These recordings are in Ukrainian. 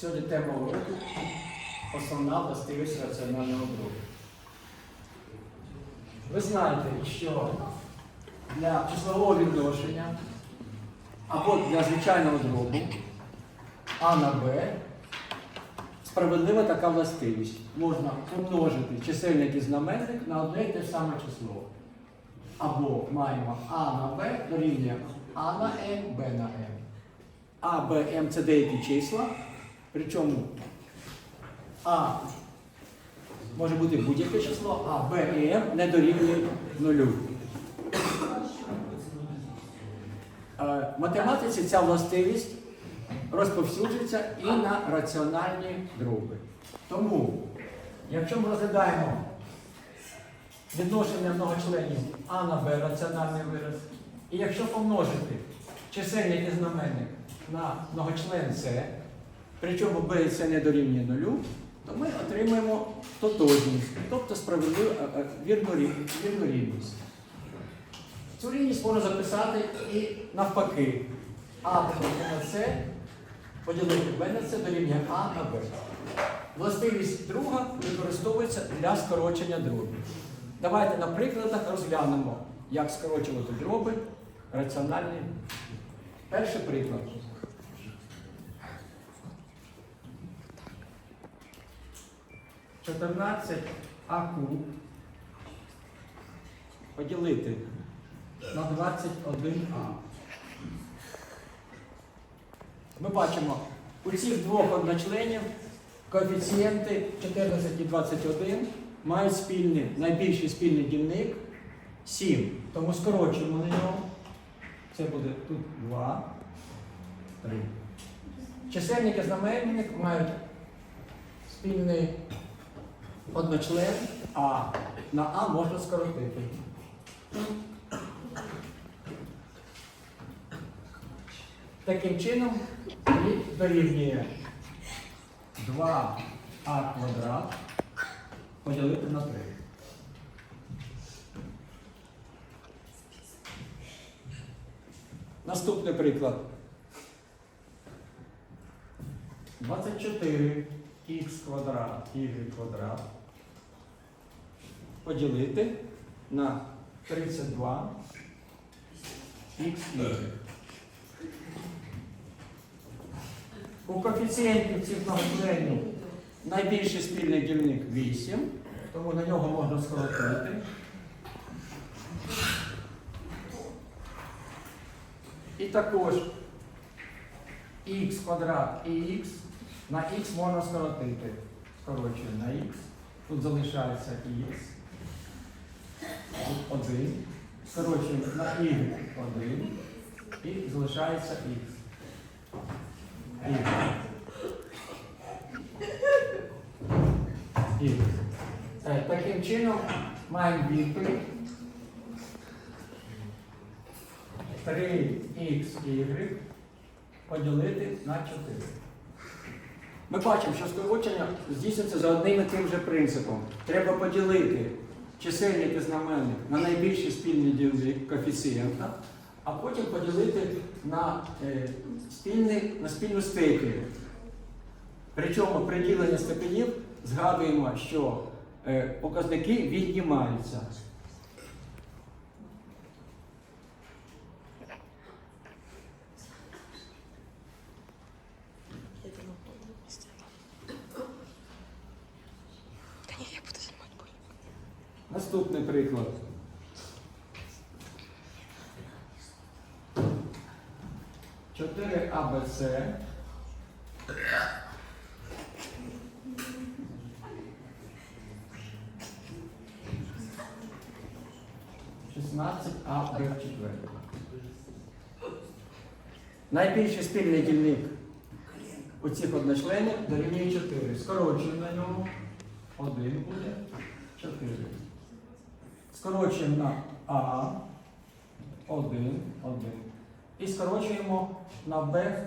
Сьогодні тема уроку основна властивість раціонального дробу. Ви знаєте, що для числового відношення або для звичайного дробу А на Б справедлива така властивість. Можна помножити чисельник і знаменник на одне і те ж саме число. Або маємо А на Б дорівнює А на М, Б на М. А, Б, М це деякі числа. Причому А може бути будь-яке число, а Б і М не дорівнюють нулю. Е, В математиці ця властивість розповсюджується і на раціональні дроби. Тому, якщо ми розглядаємо відношення многочленів А на Б раціональний вираз, і якщо помножити чисельник і знаменник на многочлен С, причому і С не дорівнює нулю, то ми отримаємо тотожність, тобто справедливу е, е, вірну рівність. Цю рівність можна записати і навпаки. А на С, поділити Б на С дорівнює А на Б. Властивість друга використовується для скорочення дробів. Давайте на прикладах розглянемо, як скорочувати дроби раціональні. Перший приклад. Чотирнадцять А куб поділити на 21А. Ми бачимо, у цих двох одночленів коефіцієнти 14 і 21 мають спільний, найбільший спільний дільник 7. Тому скорочуємо на нього. Це буде тут 2, 3. Чисельник і знаменник мають спільний одночлен, а на А можна скоротити. Таким чином і дорівнює 2а квадрат поділити на 3. Наступний приклад. 24 х квадрат, y квадрат поділити на 32 xy. У коефіцієнтів цих многочленів найбільший спільний дільник 8, тому на нього можна скоротити. І також х квадрат і х на х можна скоротити. Скорочуємо на х. Тут залишається х. Тут 1. Скорочуємо на y 1. І залишається х. Y. Е, Таким чином маємо відповідь 3xy поділити на 4. Ми бачимо, що скорочення здійснюється за одним і тим же принципом. Треба поділити чисельник і на найбільші спільні дільник коефіцієнта, а потім поділити на, е, спільний, на спільну степінь. Причому при діленні степенів згадуємо, що е, показники віднімаються. Наступний приклад. Чотири АБЦ. Шістнадцять АБ в четвертому. Найбільший спільний дільник у цих одночленів дорівнює 4. Скорочуємо на ньому. Один буде 4 скорочуємо на А, 1, 1. І скорочуємо на Б,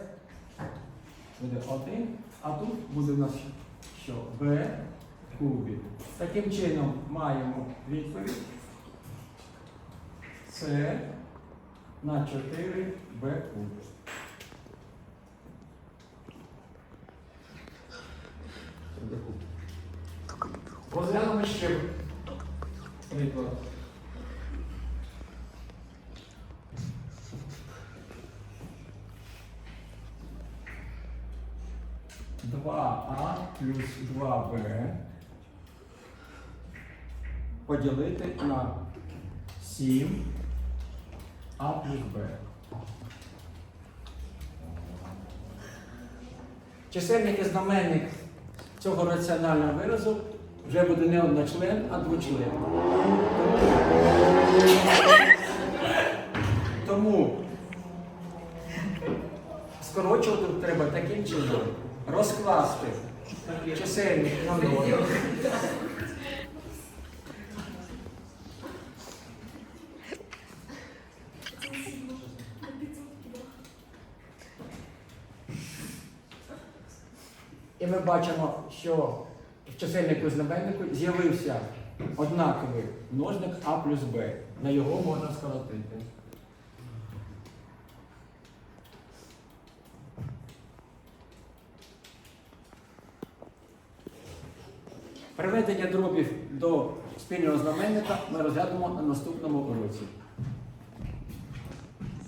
буде 1, а тут буде у нас що? Б кубі. Таким чином маємо відповідь С на 4 Б куб. Розглянемо ще приклад. 2а плюс 2b поділити на 7 а плюс b. Чисельник і знаменник цього раціонального виразу вже буде не одночлен, а двочлен. Тому скорочувати треба таким чином. Розкласти чисельник на ноль. І ми бачимо, що в чисельнику і знаменнику з'явився однаковий множник А плюс Б. На його можна скоротити. Приведення дробів до спільного знаменника ми розглянемо на наступному уроці.